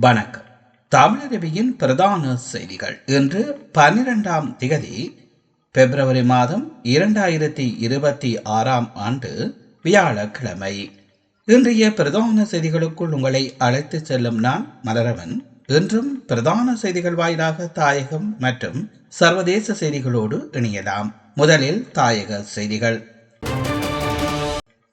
வணக்கம். தமிழரவியின் பிரதான செய்திகள். இன்று பன்னிரெண்டாம் திகதி பிப்ரவரி மாதம் இரண்டாயிரத்தி இருபத்தி ஆறாம் ஆண்டு வியாழக்கிழமை. இன்றைய பிரதான செய்திகளுக்குள் உங்களை அழைத்து செல்லும் நான் மலரவன். இன்றும் பிரதான செய்திகள் வாயிலாக தாயகம் மற்றும் சர்வதேச செய்திகளோடு இணையலாம். முதலில் தாயக செய்திகள்.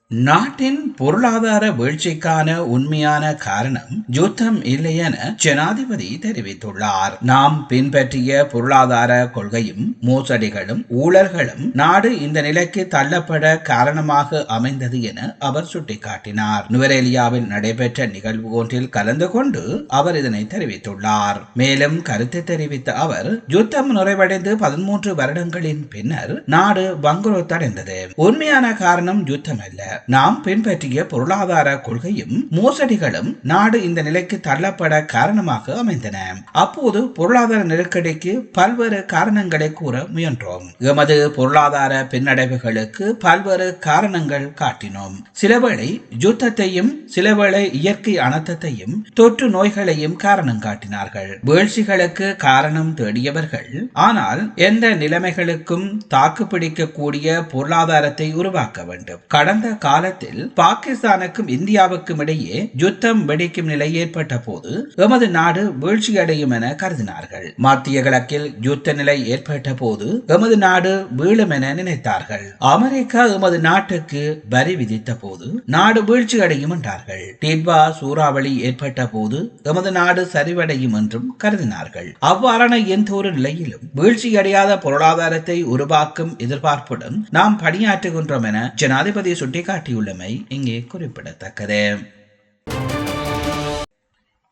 நாட்டின் பொருளாதார வீழ்ச்சிக்கான உண்மையான காரணம் யுத்தம் இல்லை என ஜனாதிபதி தெரிவித்துள்ளார். நாம் பின்பற்றிய பொருளாதார கொள்கையும் மோசடிகளும் ஊழல்களும் நாடு இந்த நிலைக்கு தள்ளப்பட காரணமாக அமைந்தது என அவர் சுட்டிக்காட்டினார். நுவரேலியாவில் நடைபெற்ற நிகழ்வு ஒன்றில் கலந்து கொண்டு அவர் இதனை தெரிவித்துள்ளார். மேலும் கருத்து தெரிவித்த அவர் யுத்தம் நிறைவடைந்து பதிமூன்று வருடங்களின் பின்னர் நாடு பங்குரோத்தடைந்தது உண்மையான காரணம் யுத்தம் அல்ல. நாம் பின்பற்றிய பொருளாதார கொள்கையும் மோசடிகளும் நாடு இந்த நிலைக்கு தள்ளப்பட காரணமாக அமைந்தன. அப்போது பொருளாதார நெருக்கடிக்கு பல்வேறு காரணங்களை கூற முயன்றோம். எமது பொருளாதார பின்னடைவுகளுக்கு பல்வேறு காரணங்கள் காட்டினோம். சிலவேளை யுத்தத்தையும் சிலவேளை இயற்கை அனர்த்தத்தையும் தொற்று நோய்களையும் காரணம் காட்டினார்கள். வீழ்ச்சிகளுக்கு காரணம் தேடியவர்கள். ஆனால் எந்த நிலைமைகளுக்கும் தாக்குப்பிடிக்கக்கூடிய பொருளாதாரத்தை உருவாக்க வேண்டும். கடந்த காலத்தில் பாகிஸ்தானுக்கும் இந்தியாவுக்கும் இடையே யுத்தம் வெடிக்கும் நிலை ஏற்பட்ட போது எமது நாடு வீழ்ச்சியடையும் என கருதினார்கள். மத்திய கிழக்கில் யுத்த நிலை ஏற்பட்ட போது எமது நாடு வீழும் என நினைத்தார்கள். அமெரிக்கா எமது நாட்டுக்கு வரி விதித்த போது நாடு வீழ்ச்சி அடையும் என்றார்கள். டிட்வா சூறாவளி ஏற்பட்ட போது எமது நாடு சரிவடையும் என்றும் கருதினார்கள். அவ்வாறான எந்த ஒரு நிலையிலும் வீழ்ச்சியடையாத பொருளாதாரத்தை உருவாக்கும் எதிர்பார்ப்புடன் நாம் பணியாற்றுகின்றோம் என ஜனாதிபதி காட்டியுள்ளமை இங்கே குறிப்பிடத்தக்கது.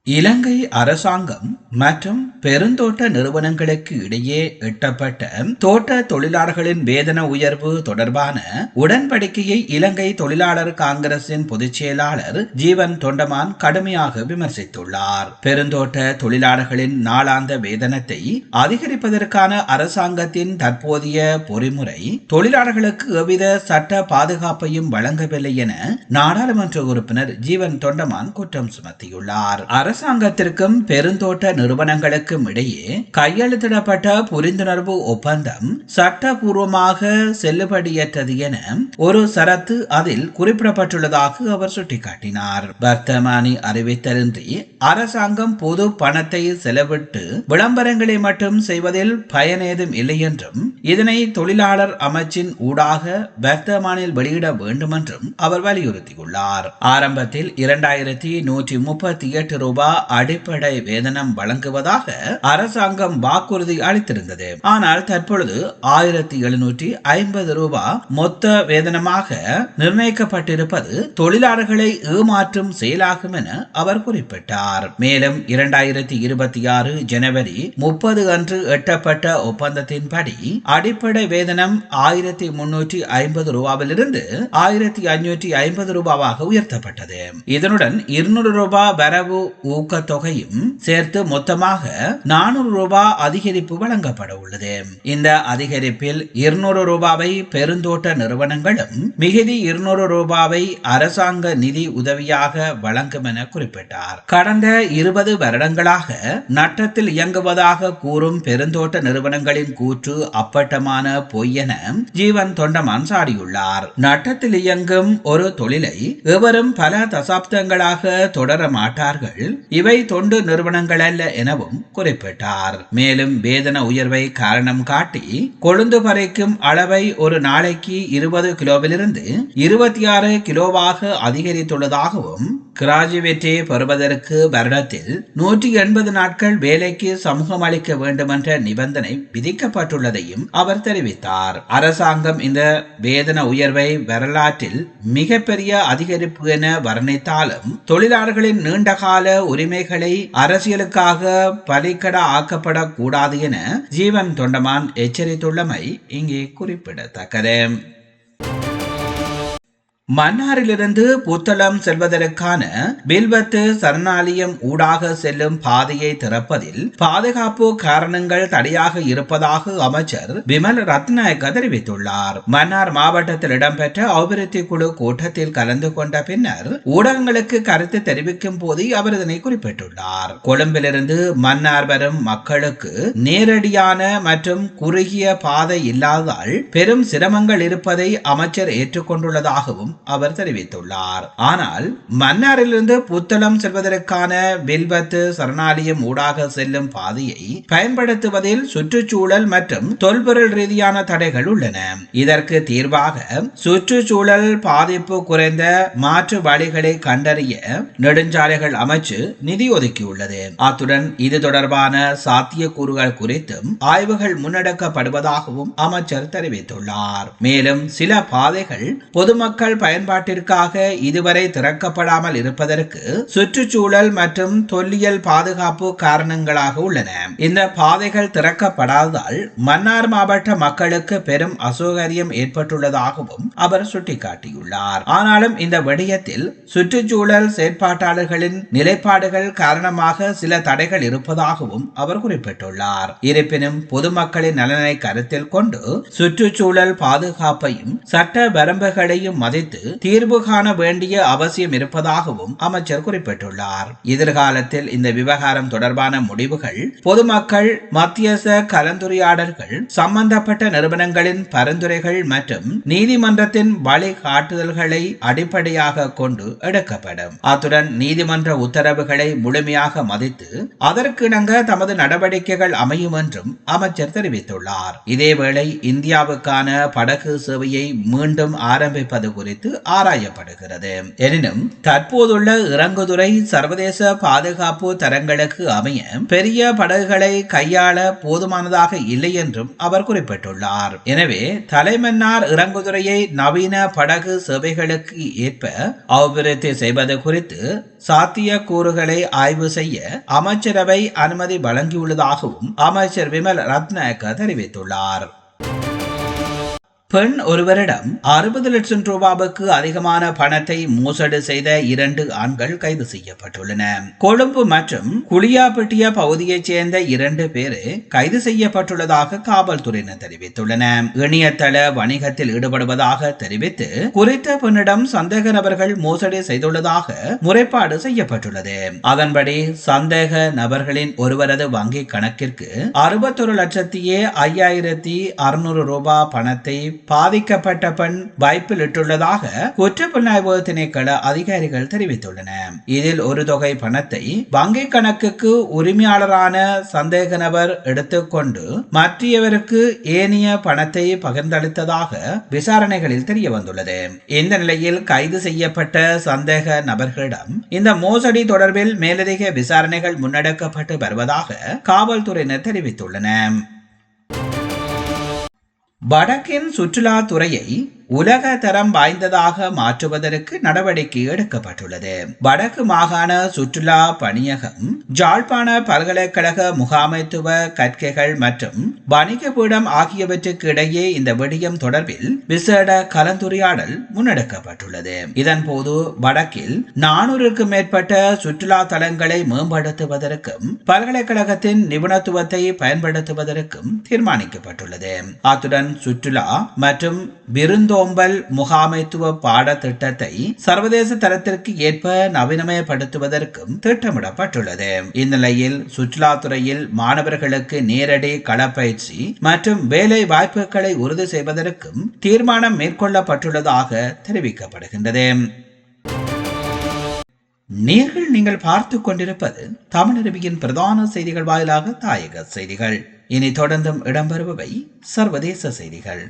இலங்கை அரசாங்கம் மற்றும் பெருந்தோட்ட நிறுவனங்களுக்கு இடையே எட்டப்பட்ட தோட்ட தொழிலாளர்களின் வேதன உயர்வு தொடர்பான உடன்படிக்கையை இலங்கை தொழிலாளர் காங்கிரசின் பொதுச் செயலாளர் ஜீவன் தொண்டமான் கடுமையாக விமர்சித்துள்ளார். பெருந்தோட்ட தொழிலாளர்களின் நாளாந்த வேதனத்தை அதிகரிப்பதற்கான அரசாங்கத்தின் தற்போதைய பொறிமுறை தொழிலாளர்களுக்கு எவ்வித சட்ட பாதுகாப்பையும் வழங்கவில்லை என நாடாளுமன்ற உறுப்பினர் ஜீவன் தொண்டமான் குற்றம் சுமத்தியுள்ளார். அரசாங்கத்திற்கும் பெருந்தோட்ட நிறுவனங்களுக்கும் இடையே கையெழுத்திடப்பட்ட புரிந்துணர்வு ஒப்பந்தம் சட்டபூர்வமாக செல்லுபடியற்றது என ஒரு சரத்து அதில் குறிப்பிடப்பட்டுள்ளதாக அவர் சுட்டிக்காட்டினார். வர்த்தமானி அறிவித்தலின்றி அரசாங்கம் பொது பணத்தை செலவிட்டு விளம்பரங்களை மட்டும் செய்வதில் பயனேதும் இல்லை என்றும் இதனை தொழிலாளர் அமைச்சின் ஊடாக வர்த்தமானில் வெளியிட வேண்டும் என்றும் அவர் வலியுறுத்தியுள்ளார். ஆரம்பத்தில் இரண்டாயிரத்தி நூற்றி முப்பத்தி எட்டு ரூபாய் ரூபாய் அடிப்படை வேதனம் வழங்குவதாக அரசாங்கம் வாக்குறுதி அளித்திருந்தது. ஆனால் தற்பொழுது ஆயிரத்தி எழுநூற்றி ஐம்பது ரூபாய் மொத்த வேதனமாக நிர்ணயிக்கப்பட்டிருப்பது தொழிலாளர்களை ஏமாற்றும் செயலாகும் என அவர் குறிப்பிட்டார். மேலும் இரண்டாயிரத்தி இருபத்தி ஆறு ஜனவரி முப்பது அன்று எட்டப்பட்ட ஒப்பந்தத்தின்படி அடிப்படை வேதனம் ஆயிரத்தி முன்னூற்றி ஐம்பது ரூபாவிலிருந்து ஆயிரத்தி ஐநூற்றி ஐம்பது ரூபாவாக உயர்த்தப்பட்டது. இதனுடன் இருநூறு ரூபாய் வரவு ஊக்கத்தொகையும் சேர்த்து மொத்தமாக நானூறு ரூபாய் அதிகரிப்பு வழங்கப்பட உள்ளது. இந்த அதிகரிப்பில் இருநூறு ரூபாவை பெருந்தோட்ட நிறுவனங்களும் மிகுதி இருநூறு ரூபாவை அரசாங்க நிதி உதவியாக வழங்கும் என குறிப்பிட்டார். கடந்த இருபது வருடங்களாக நட்டத்தில் இயங்குவதாக கூறும் பெருந்தோட்ட நிறுவனங்களின் கூற்று அப்பட்டமான பொய் என ஜீவன் தொண்டமான் சாடியுள்ளார். நட்டத்தில் இயங்கும் ஒரு தொழிலை எவரும் பல தசாப்தங்களாக தொடர மாட்டார்கள். இவை தொண்டு நிறுவனங்கள் அல்ல எனவும் குறிப்பிட்டார். மேலும் வேதன உயர்வை காரணம் காட்டி கொழுந்து பறைக்கும் அளவை ஒரு நாளைக்கு இருபது கிலோவிலிருந்து இருபத்தி ஆறு கிலோவாக அதிகரித்துள்ளதாகவும் கிராஜுவேட்டை பெறுவதற்கு வருடத்தில் நூற்றி எண்பது நாட்கள் வேலைக்கு சமூகம் அளிக்க வேண்டும் என்ற நிபந்தனை விதிக்கப்பட்டுள்ளதையும் அவர் தெரிவித்தார். அரசாங்கம் இந்த வேதன உயர்வை வரலாற்றில் மிகப்பெரிய அதிகரிப்பு என வர்ணித்தாலும் தொழிலாளர்களின் நீண்டகால உரிமைகளை அரசியலுக்காக பலிக்கட ஆக்கப்படக்கூடாது என ஜீவன் தொண்டமான் எச்சரித்துள்ளமை இங்கே குறிப்பிடத்தக்கது. மன்னாரிலிருந்து புத்தளம் செல்வதற்கான வில்வத்து சரணாலயம் ஊடாக செல்லும் பாதையை திறப்பதில் பாதுகாப்பு காரணங்கள் தடையாக இருப்பதாக அமைச்சர் விமல் ரத்நாயக்க தெரிவித்துள்ளார். மன்னார் மாவட்டத்தில் இடம்பெற்ற அபிவிருத்தி குழு கூட்டத்தில் கலந்து கொண்ட பின்னர் ஊடகங்களுக்கு கருத்து தெரிவிக்கும் போது அவர் இதனை குறிப்பிட்டுள்ளார். கொழும்பிலிருந்து மன்னார் வரும் மக்களுக்கு நேரடியான மற்றும் குறுகிய பாதை இல்லாததால் பெரும் சிரமங்கள் இருப்பதை அமைச்சர் ஏற்றுக்கொண்டுள்ளதாகவும் அவர் தெரிவித்துள்ளார். ஆனால் மன்னாரிலிருந்து புத்தளம் செல்வதற்கான வில்வத்து சரணாலயம் ஊடாக செல்லும் பாதையை பயன்படுத்துவதில் சுற்றுச்சூழல் மற்றும் தொல்பொருள் ரீதியான தடைகள் உள்ளன. இதற்கு தீர்வாக சுற்றுச்சூழல் பாதிப்பு குறைந்த மாற்று வழிகளை கண்டறிய நெடுஞ்சாலைகள் அமைச்சு நிதி ஒதுக்கியுள்ளது. அத்துடன் இது தொடர்பான சாத்தியக்கூறுகள் குறித்தும் ஆய்வுகள் முன்னெடுக்கப்படுவதாகவும் அமைச்சர் தெரிவித்துள்ளார். மேலும் சில பாதைகள் பொதுமக்கள் பயன்பாட்டிற்காக இதுவரை திறக்கப்படாமல் இருப்பதற்கு சுற்றுச்சூழல் மற்றும் தொல்லியல் பாதுகாப்பு காரணங்களாக உள்ளன. இந்த பாதைகள் திறக்கப்படாததால் மன்னார் மாவட்ட மக்களுக்கு பெரும் அசௌகரியம் ஏற்பட்டுள்ளதாகவும் அவர் சுட்டிக்காட்டியுள்ளார். ஆனாலும் இந்த விடயத்தில் சுற்றுச்சூழல் செயற்பாட்டாளர்களின் நிலைப்பாடுகள் காரணமாக சில தடைகள் இருப்பதாகவும் அவர் குறிப்பிட்டுள்ளார். இருப்பினும் பொதுமக்களின் நலனை கருத்தில் கொண்டு சுற்றுச்சூழல் பாதுகாப்பையும் சட்ட வரம்புகளையும் மதித்து தீர்வு காண வேண்டிய அவசியம் இருப்பதாகவும் அமைச்சர் குறிப்பிட்டுள்ளார். எதிர்காலத்தில் இந்த விவகாரம் தொடர்பான முடிவுகள் பொதுமக்கள் மத்தியஸ்த கலந்துரையாடல்கள் சம்பந்தப்பட்ட நிறுவனங்களின் பரிந்துரைகள் மற்றும் நீதிமன்றத்தின் வழிகாட்டுதல்களை அடிப்படையாக கொண்டு எடுக்கப்படும். அத்துடன் நீதிமன்ற உத்தரவுகளை முழுமையாக மதித்து அதற்கிணங்க தமது நடவடிக்கைகள் அமையும் என்றும் அமைச்சர் தெரிவித்துள்ளார். இதேவேளை இந்தியாவுக்கான படகு சேவையை மீண்டும் ஆரம்பிப்பது குறித்து ஆராயப்படுகிறது. எனினும் தற்போதுள்ள இறங்குதுறை சர்வதேச பாதுகாப்பு தரங்களுக்கு அமைய பெரிய படகுகளை கையாள போதுமானதாக இல்லை என்றும் அவர் குறிப்பிட்டுள்ளார். எனவே தலைமன்னார் இறங்குதுறையை நவீன படகு சேவைகளுக்கு ஏற்ப அபிவிருத்தி செய்வது குறித்து சாத்திய கூறுகளை ஆய்வு செய்ய அமைச்சரவை அனுமதி வழங்கியுள்ளதாகவும் அமைச்சர் விமல் ரத்னாயக்கர் தெரிவித்துள்ளார். பெண் ஒருவரிடம் அறுபது லட்சம் ரூபாவுக்கு அதிகமான பணத்தை மோசடி செய்த இரண்டு ஆண்கள் கைது செய்யப்பட்டுள்ளன. கொழும்பு மற்றும் குளியாப்பட்டிய பகுதியைச் சேர்ந்த இரண்டு பேர் கைது செய்யப்பட்டுள்ளதாக காவல்துறையினர் தெரிவித்துள்ளன. இணையதள வணிகத்தில் ஈடுபடுவதாக தெரிவித்து குறித்த பெண்ணிடம் சந்தேக நபர்கள் மோசடி செய்துள்ளதாக முறைப்பாடு செய்யப்பட்டுள்ளது. அதன்படி சந்தேக நபர்களின் ஒருவரது வங்கி கணக்கிற்கு அறுபத்தொரு லட்சத்தியே ஐயாயிரத்தி அறுநூறு ரூபாய் பணத்தை பாதிக்கப்பட்ட பெண் வைப்பில் இட்டுள்ளதாக குற்றப்புலனாய்வு திணைக்கள அதிகாரிகள் தெரிவித்துள்ளனர். இதில் ஒரு தொகை பணத்தை வங்கி கணக்குக்கு உரிமையாளரான சந்தேக நபர் எடுத்துக்கொண்டு மற்றவருக்கு ஏனைய பணத்தை பகிர்ந்தளித்ததாக விசாரணைகளில் தெரிய வந்துள்ளது இந்த நிலையில் கைது செய்யப்பட்ட சந்தேக நபர்களிடம் இந்த மோசடி தொடர்பில் மேலதிக விசாரணைகள் முன்னெடுக்கப்பட்டு வருவதாக காவல்துறையினர் தெரிவித்துள்ளனர். வடக்கின் சுற்றுலாத்துறையை உலக தரம் வாய்ந்ததாக மாற்றுவதற்கு நடவடிக்கை எடுக்கப்பட்டுள்ளது. வடக்கு மாகாண சுற்றுலா பணியகம் ஜாழ்ப்பாண பல்கலைக்கழக முகாமைத்துவ கற்கைகள் மற்றும் வணிக பீடம் ஆகியவற்றுக்கு இடையே இந்த விடயம் தொடர்பில் விசேட கலந்துரையாடல் முன்னெடுக்கப்பட்டுள்ளது. இதன்போது வடக்கில் நானூறுக்கும் மேற்பட்ட சுற்றுலா தலங்களை மேம்படுத்துவதற்கும் பல்கலைக்கழகத்தின் நிபுணத்துவத்தை பயன்படுத்துவதற்கும் தீர்மானிக்கப்பட்டுள்ளது. அத்துடன் சுற்றுலா மற்றும் விருந்து விருந்தோம்பல் முகாமைத்துவ பாடத்திட்டத்தை சர்வதேச தரத்திற்கு ஏற்ப நவீனமயப்படுத்துவதற்கும் திட்டமிடப்பட்டுள்ளது. இந்நிலையில் சுற்றுலாத்துறையில் மாணவர்களுக்கு நேரடி களப்பயிற்சி மற்றும் வேலை வாய்ப்புகளை உறுதி செய்வதற்கும் தீர்மானம் மேற்கொள்ளப்பட்டுள்ளதாக தெரிவிக்கப்படுகின்றது. நீர்கள் நீங்கள் பார்த்து கொண்டிருப்பது தமிழருவியின் பிரதான செய்திகள் வாயிலாக தாயக செய்திகள். இனி தொடர்ந்தும் இடம்பெறுபவை சர்வதேச செய்திகள்.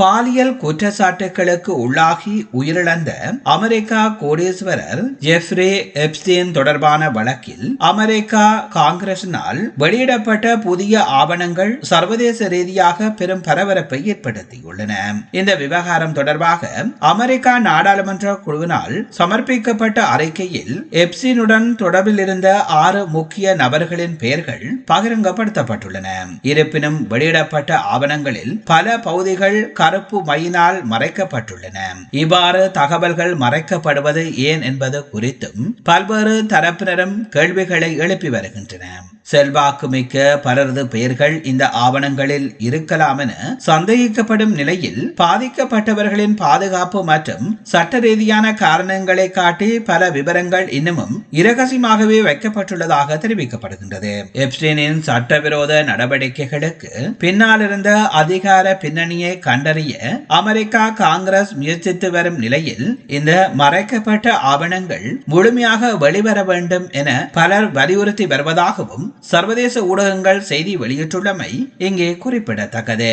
பாலியல் குற்றச்சாட்டுகளுக்கு உள்ளாகி உயிரிழந்த அமெரிக்கா கோடீஸ்வரர் ஜெஃப்ரே எப்ஸ்டீன் தொடர்பான வழக்கில் அமெரிக்கா காங்கிரசினால் வெளியிடப்பட்ட புதிய ஆவணங்கள் சர்வதேச ரீதியாக பெரும் பரபரப்பை ஏற்படுத்தியுள்ளன. இந்த விவகாரம் தொடர்பாக அமெரிக்கா நாடாளுமன்ற குழுவினால் சமர்ப்பிக்கப்பட்ட அறிக்கையில் எப்சினுடன் தொடர்பில் இருந்த ஆறு முக்கிய நபர்களின் பெயர்கள் பகிரங்கப்படுத்தப்பட்டுள்ளன. இருப்பினும் வெளியிடப்பட்ட ஆவணங்களில் பல பகுதிகள் கருப்பு மையினால் மறைக்கப்பட்டுள்ளன. இவ்வாறு தகவல்கள் மறைக்கப்படுவது ஏன் என்பது குறித்தும் பல்வேறு தரப்பினரும் கேள்விகளை எழுப்பி வருகின்றன. செல்வாக்குமிக்க பலரது பெயர்கள் இந்த ஆவணங்களில் இருக்கலாம் என சந்தேகிக்கப்படும் நிலையில் பாதிக்கப்பட்டவர்களின் பாதுகாப்பு மற்றும் சட்ட ரீதியான காரணங்களை காட்டி பல விவரங்கள் இன்னமும் இரகசியமாகவே வைக்கப்பட்டுள்ளதாக தெரிவிக்கப்படுகின்றது. எப்ஸ்டீனின் சட்டவிரோத நடவடிக்கைகளுக்கு பின்னால் இருந்த அதிகார பின்னணியை கண்டறிய அமெரிக்கா காங்கிரஸ் முயற்சித்து வரும் நிலையில் இந்த மறைக்கப்பட்ட ஆவணங்கள் முழுமையாக வெளிவர வேண்டும் என பலர் வலியுறுத்தி வருவதாகவும் சர்வதேச ஊடகங்கள் செய்தி வெளியிட்டுள்ளமை இங்கே குறிப்பிடத்தக்கது.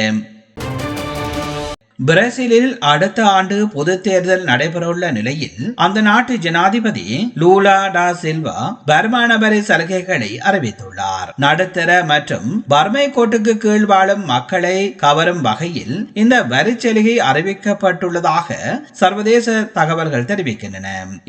பிரேசிலில் அடுத்த ஆண்டு பொது தேர்தல் நடைபெறவுள்ள நிலையில் அந்த நாட்டு ஜனாதிபதி லூலா டா சில்வா வருமான வரி சலுகைகளை அறிவித்துள்ளார். நடுத்தர மற்றும் வறுமை கோட்டுக்கு கீழ் வாழும் மக்களை கவரும் வகையில் இந்த வரி சலுகை அறிவிக்கப்பட்டுள்ளதாக சர்வதேச தகவல்கள் தெரிவிக்கின்றன.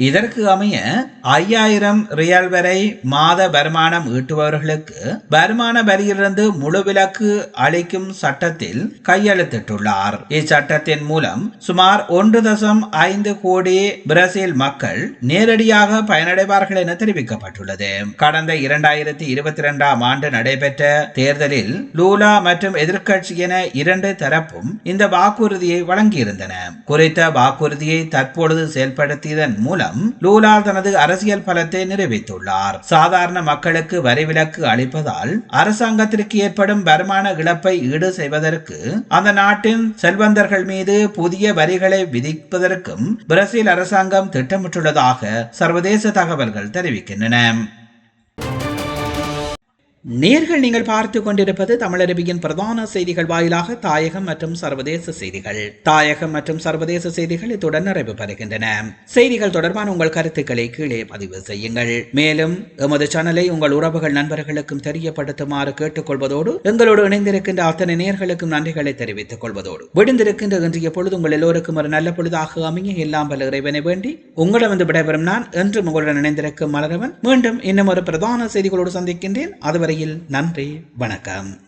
இதற்கு அமைய ஐயாயிரம் ரியால் வரை மாத வருமானம் ஈட்டுபவர்களுக்கு வருமான வரியிலிருந்து முழு விலக்கு அளிக்கும் சட்டத்தில் கையெழுத்திட்டுள்ளார். சட்டத்தின் மூலம் சுமார் ஒன்று தசம் ஐந்து கோடி பிரேசில் மக்கள் நேரடியாக பயனடைவார்கள் என தெரிவிக்கப்பட்டுள்ளது. கடந்த இரண்டாயிரத்தி இருபத்தி இரண்டாம் ஆண்டு நடைபெற்ற தேர்தலில் லூலா மற்றும் எதிர்க்கட்சி என இரண்டு தரப்பும் இந்த வாக்குறுதியை வழங்கியிருந்தன. குறித்த வாக்குறுதியை தற்பொழுது செயல்படுத்தியதன் மூலம் லூலா தனது அரசியல் பலத்தை நிறைவேற்றுள்ளார் சாதாரண மக்களுக்கு வரிவிலக்கு அளிப்பதால் அரசாங்கத்திற்கு ஏற்படும் வருமான இழப்பை ஈடு செய்வதற்கு அந்த நாட்டின் செல்வந்தர் தொழிலாளர்கள் மீது புதிய வரிகளை விதிப்பதற்கும் பிரேசில் அரசாங்கம் திட்டமிட்டுள்ளதாக சர்வதேச தகவல்கள் தெரிவிக்கின்றன. நேர்கள் நீங்கள் பார்த்து கொண்டிருப்பது தமிழரபியின் பிரதான செய்திகள் வாயிலாக தாயகம் மற்றும் சர்வதேச செய்திகள். தாயகம் மற்றும் சர்வதேச செய்திகள் இத்துடன் நிறைவு பெறுகின்றன. செய்திகள் தொடர்பான உங்கள் கருத்துக்களை கீழே பதிவு செய்யுங்கள். மேலும் எமது சேனலை உங்கள் உறவுகள் நண்பர்களுக்கும் தெரியப்படுத்துமாறு கேட்டுக்கொள்வதோடு எங்களோடு இணைந்திருக்கின்ற அத்தனை நேர்களுக்கும் நன்றிகளை தெரிவித்துக் கொள்வதோடு விடுந்திருக்கின்ற இன்றைய பொழுது உங்கள் எல்லோருக்கும் ஒரு நல்ல பொழுதாக அமைய எல்லாம் பல இறைவனை வேண்டி உங்களிடம் விடைபெறும் நான் என்றும் உங்களுடன் இணைந்திருக்கும் மலரவன். மீண்டும் இன்னும் ஒரு பிரதான செய்திகளோடு சந்திக்கின்றேன். அதுவரை வரையில் நன்றி வணக்கம்.